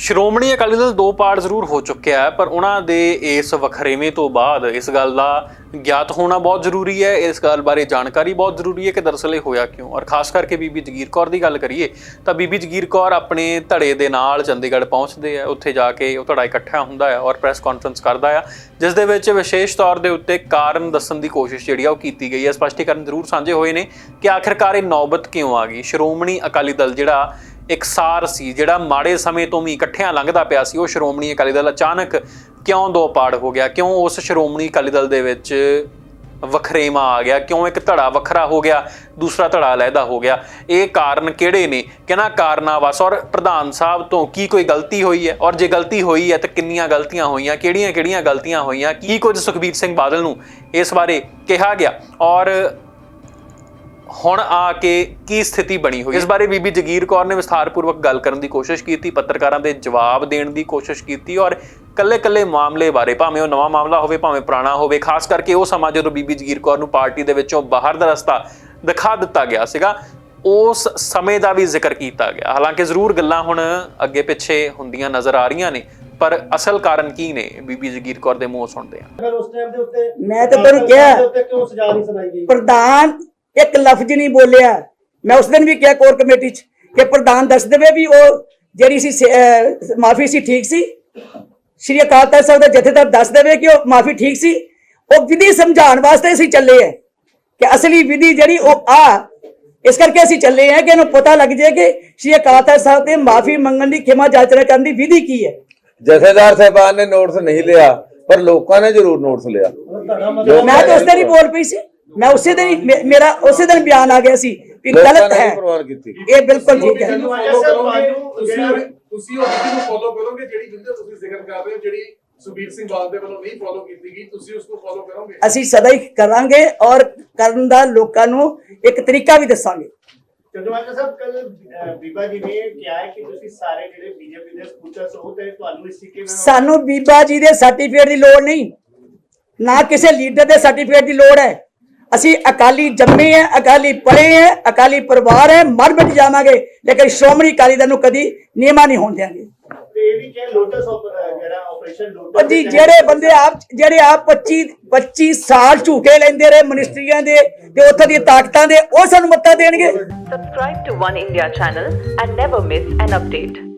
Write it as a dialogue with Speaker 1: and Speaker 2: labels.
Speaker 1: ਸ਼੍ਰੋਮਣੀ ਅਕਾਲੀ ਦਲ ਦੋ ਪਾਰਟ ਜ਼ਰੂਰ ਹੋ ਚੁੱਕਿਆ ਹੈ, ਪਰ ਉਹਨਾਂ ਦੇ ਇਸ ਵਖਰੇਵੇਂ ਤੋਂ ਬਾਅਦ ਇਸ ਗੱਲ ਦਾ ਗਿਆਤ ਹੋਣਾ ਬਹੁਤ ਜ਼ਰੂਰੀ ਹੈ। ਇਸ ਗੱਲ ਬਾਰੇ ਜਾਣਕਾਰੀ ਬਹੁਤ ਜ਼ਰੂਰੀ ਹੈ ਕਿ ਦਰਅਸਲ ਇਹ ਹੋਇਆ ਕਿਉਂ? ਔਰ ਖਾਸ ਕਰਕੇ ਬੀਬੀ ਜਗੀਰ ਕੌਰ ਦੀ ਗੱਲ ਕਰੀਏ, ਤਾਂ ਬੀਬੀ ਜਗੀਰ ਕੌਰ ਆਪਣੇ ਧੜੇ ਦੇ ਨਾਲ ਚੰਡੀਗੜ੍ਹ ਪਹੁੰਚਦੇ ਆ। ਉੱਥੇ ਜਾ ਕੇ ਉਹ ਧੜਾ ਇਕੱਠਾ ਹੁੰਦਾ ਹੈ ਔਰ ਪ੍ਰੈਸ ਕਾਨਫਰੰਸ ਕਰਦਾ ਆ, ਜਿਸ ਦੇ ਵਿੱਚ ਵਿਸ਼ੇਸ਼ ਤੌਰ ਦੇ ਉੱਤੇ ਕਾਰਨ ਦੱਸਣ ਦੀ ਕੋਸ਼ਿਸ਼ ਜਿਹੜੀ ਆ ਉਹ ਕੀਤੀ ਗਈ ਹੈ। ਸਪਸ਼ਟੀਕਰਨ ਜ਼ਰੂਰ ਸਾਂਝੇ ਹੋਏ ਨੇ ਕਿ ਆਖਿਰਕਾਰ ਇਹ ਨੌਬਤ ਕਿਉਂ ਆ ਗਈ? ਸ਼੍ਰੋਮਣੀ ਅਕਾਲੀ ਦਲ ਜਿਹੜਾ ਇਕਸਾਰ ਸੀ, ਜਿਹੜਾ ਮਾੜੇ ਸਮੇਂ ਤੋਂ ਵੀ ਇਕੱਠਿਆਂ ਲੰਘਦਾ ਪਿਆ ਸੀ, ਉਹ ਸ਼੍ਰੋਮਣੀ ਅਕਾਲੀ ਦਲ ਅਚਾਨਕ ਕਿਉਂ ਦੋ ਪਾੜ ਹੋ ਗਿਆ? ਕਿਉਂ ਉਸ ਸ਼੍ਰੋਮਣੀ ਅਕਾਲੀ ਦਲ ਦੇ ਵਿੱਚ ਵਖਰੇਵਾ ਆ ਗਿਆ? ਕਿਉਂ ਇੱਕ ਧੜਾ ਵੱਖਰਾ ਹੋ ਗਿਆ, ਦੂਸਰਾ ਧੜਾ ਲਹਿਦਾ ਹੋ ਗਿਆ? ਇਹ ਕਾਰਨ ਕਿਹੜੇ ਨੇ? ਕਿਹਨਾਂ ਕਾਰਨਾਂ ਵਸ? ਔਰ ਪ੍ਰਧਾਨ ਸਾਹਿਬ ਤੋਂ ਕੀ ਕੋਈ ਗਲਤੀ ਹੋਈ ਹੈ? ਔਰ ਜੇ ਗਲਤੀ ਹੋਈ ਹੈ, ਤਾਂ ਕਿੰਨੀਆਂ ਗਲਤੀਆਂ ਹੋਈਆਂ? ਕਿਹੜੀਆਂ-ਕਿਹੜੀਆਂ ਗਲਤੀਆਂ ਹੋਈਆਂ? ਕੀ ਕੁਝ ਸੁਖਬੀਰ ਸਿੰਘ ਬਾਦਲ ਨੂੰ ਇਸ ਬਾਰੇ ਕਿਹਾ ਗਿਆ? ਔਰ ਹੁਣ ਆ ਕੇ ਕੀ ਸਥਿਤੀ ਬਣੀ ਹੋਈ? ਇਸ ਬਾਰੇ ਬੀਬੀ ਜਗੀਰ ਕੌਰ ਨੇ ਵਿਸਥਾਰਪੂਰਵਕ ਗੱਲ ਕਰਨ ਦੀ ਕੋਸ਼ਿਸ਼ ਕੀਤੀ ਪੱਤਰਕਾਰਾਂ ਦੇ ਜਵਾਬ ਦੇਣ ਦੀ ਕੋਸ਼ਿਸ਼ ਕੀਤੀ ਔਰ ਕੱਲੇ-ਕੱਲੇ ਮਾਮਲੇ ਬਾਰੇ ਭਾਵੇਂ ਉਹ ਨਵਾਂ ਮਾਮਲਾ ਹੋਵੇ ਭਾਵੇਂ ਪੁਰਾਣਾ ਹੋਵੇ ਖਾਸ ਕਰਕੇ ਉਹ ਸਮਾਂ ਜਦੋਂ ਬੀਬੀ ਜਗੀਰ ਕੌਰ ਨੂੰ ਪਾਰਟੀ ਦੇ ਵਿੱਚੋਂ ਬਾਹਰ ਦਾ ਰਸਤਾ ਦਿਖਾ ਦਿੱਤਾ ਗਿਆ ਸੀਗਾ ਉਸ ਸਮੇਂ ਦਾ ਵੀ ਜ਼ਿਕਰ ਕੀਤਾ ਗਿਆ। ਹਾਲਾਂਕਿ ਜ਼ਰੂਰ ਗੱਲਾਂ ਹੁਣ ਅੱਗੇ ਪਿੱਛੇ ਹੁੰਦੀਆਂ ਨਜ਼ਰ ਆ ਰਹੀਆਂ ਨੇ ਪਰ ਅਸਲ ਕਾਰਨ ਕੀ ਨੇ? ਬੀਬੀ ਜਗੀਰ ਕੌਰ ਦੇ ਮੂੰਹ ਸੁਣਦੇ ਆ
Speaker 2: ਫਿਰ ਉਸ ਟਾਈਮ ਦੇ ਉੱਤੇ
Speaker 3: ਮੈਂ ਤਾਂ ਤੈਨੂੰ ਕਿਹਾ
Speaker 2: ਦੇ ਉੱਤੇ ਕਿਉਂ ਸਜ਼ਾ ਨਹੀਂ ਸੁਣਾਈ ਗਈ?
Speaker 3: ਪ੍ਰਧਾਨ ਇੱਕ ਲਫ਼ਜ਼ ਨਹੀਂ ਬੋਲਿਆ। ਮੈਂ ਉਸ ਦਿਨ ਵੀ ਕਿਹਾ ਕੋਰ ਕਮੇਟੀ 'ਚ ਕਿ ਪ੍ਰਧਾਨ ਦੱਸ ਦੇਵੇ ਵੀ ਉਹ ਜਿਹੜੀ ਸੀ ਮਾਫੀ ਸੀ ਠੀਕ ਸੀ। ਸ਼੍ਰੀ ਅਕਾਲ ਤਖਤ ਸਾਹਿਬ ਦਾ ਜਥੇਦਾਰ ਦੱਸ ਦੇਵੇ ਕਿ ਉਹ ਮਾਫੀ ਠੀਕ ਸੀ। ਉਹ ਵਿਧੀ ਸਮਝਾਉਣ ਵਾਸਤੇ ਅਸੀਂ ਚੱਲੇ ਆ ਕਿ ਅਸਲੀ ਵਿਧੀ ਜਿਹੜੀ ਉਹ ਆ ਇਸ ਕਰਕੇ ਅਸੀਂ ਚੱਲੇ ਆ ਕਿ ਇਹਨੂੰ ਪਤਾ ਲੱਗ ਜਾਏ ਕਿ ਸ਼੍ਰੀ ਅਕਾਲ ਤਖਤ ਸਾਹਿਬ ਤੇ ਮਾਫੀ ਮੰਗਣ ਦੀ ਖਿਮਾ ਜਾਚਨਾ ਕਰਨ ਦੀ ਵਿਧੀ ਕੀ ਹੈ।
Speaker 4: ਜਥੇਦਾਰ ਸਾਹਿਬਾਨ ਨੇ ਨੋਟਿਸ ਨਹੀਂ ਲਿਆ ਪਰ ਲੋਕਾਂ ਨੇ ਜ਼ਰੂਰ ਨੋਟਿਸ ਲਿਆ।
Speaker 3: ਮੈਂ ਤਾਂ ਉਸ ਦਿਨ ਹੀ ਬੋਲ ਪਈ ਸੀ। ਮੈਂ ਉਸੇ ਦਿਨ ਹੀ ਮੇਰਾ ਉਸੇ ਦਿਨ ਬਿਆਨ ਆ ਗਿਆ ਸੀ ਵੀ ਗਲਤ ਹੈ।
Speaker 4: ਨਹੀਂ ਪ੍ਰਵਾਨ ਕੀਤੀ।
Speaker 3: ਇਹ ਬਿਲਕੁਲ ਠੀਕ ਹੈ।
Speaker 2: ਤੁਹਾਨੂੰ ਆਇਆ
Speaker 5: follow
Speaker 2: ਸਰ
Speaker 5: ਕਰੋਗੇ,
Speaker 2: ਤੁਹਾਨੂੰ
Speaker 5: ਤੁਸੀਂ
Speaker 2: ਜਿਹੜਾ-
Speaker 5: ਤੁਸੀਂ ਉਹ ਵਿਧੀ ਨੂੰ ਫੋਲੋ ਕਰੋਗੇ ਜਿਹੜੀ ਵਿਧੀ ਦਾ ਤੁਸੀਂ ਜ਼ਿਕਰ ਕਰ ਰਹੇ ਹੋ ਜਿਹੜੀ ਸੁਬੀਰ ਸਿੰਘ ਬਾਦਲ ਦੇ ਵੱਲੋਂ ਨਹੀਂ ਫੋਲੋ ਕੀਤੀ ਗਈ ਤੁਸੀਂ ਉਸ ਨੂੰ ਫੋਲੋ ਕਰੋਗੇ?
Speaker 3: ਅਸੀਂ ਸਦਾ ਹੀ ਕਰਾਂਗੇ ਔਰ ਕਰਨ ਦਾ ਲੋਕਾਂ ਨੂੰ ਇੱਕ ਤਰੀਕਾ ਵੀ ਦੱਸਾਂਗੇ।
Speaker 2: ਚੰਦੂਮਾਜਰਾ ਸਾਹਿਬ ਕੱਲ ਬੀਬਾ ਜੀ ਨੇ ਕਿਹਾ ਹੈ ਕਿ ਤੁਸੀਂ ਸਾਰੇ ਜਿਹੜੇ ਬੀਜੇਪੀ ਦੇ ਸਪੂਚਰਸ ਹੋ ਤੇ ਤੁਹਾਨੂੰ ਇਸ ਤਰੀਕੇ ਨਾਲ
Speaker 3: ਸਾਨੂੰ ਬੀਬਾ ਜੀ ਦੇ ਸਰਟੀਫਿਕੇਟ ਦੀ ਲੋੜ ਨਹੀਂ। ਨਾ ਕਿਸੇ ਲੀਡਰ ਦੇ ਸਰਟੀਫਿਕੇਟ ਦੀ ਲੋੜ ਹੈ। ਅਸੀਂ ਅਕਾਲੀ ਜੰਮੇ ਹੈ ਅਕਾਲੀ ਪੜੇ ਹੈ ਅਕਾਲੀ ਪਰਿਵਾਰ ਹੈ ਮਰ ਮਿਟ ਜਾਵਾਂਗੇ। ਲੇਕਿਨ ਸ਼੍ਰੋਮਣੀ ਅਕਾਲੀ ਦਲ ਨੂੰ ਕਦੀ ਨਿਯਮਾ ਨਹੀਂ ਹੋਣ ਦਿਆਂਗੇ।
Speaker 2: ਤੇ ਇਹ ਵੀ ਕਿਹਾ ਲੋਟਸ ਜਿਹੜਾ ਆਪਰੇਸ਼ਨ
Speaker 3: ਉਹ
Speaker 2: ਲੋਟਸ
Speaker 3: ਜੀ ਜਿਹੜੇ ਬੰਦੇ ਆਪ ਜਿਹੜੇ ਆਪ 25 25 ਸਾਲ ਝੂਕੇ ਲੈਂਦੇ ਰਹੇ ਮਿਨਿਸਟਰੀਆਂ ਦੇ ਤੇ ਉੱਥੋਂ ਦੀਆਂ ਤਾਕਤਾਂ ਦੇ ਉਹ ਸਾਨੂੰ ਮੱਤਾ ਦੇਣਗੇ।
Speaker 6: Subscribe to One India channel and never miss an update.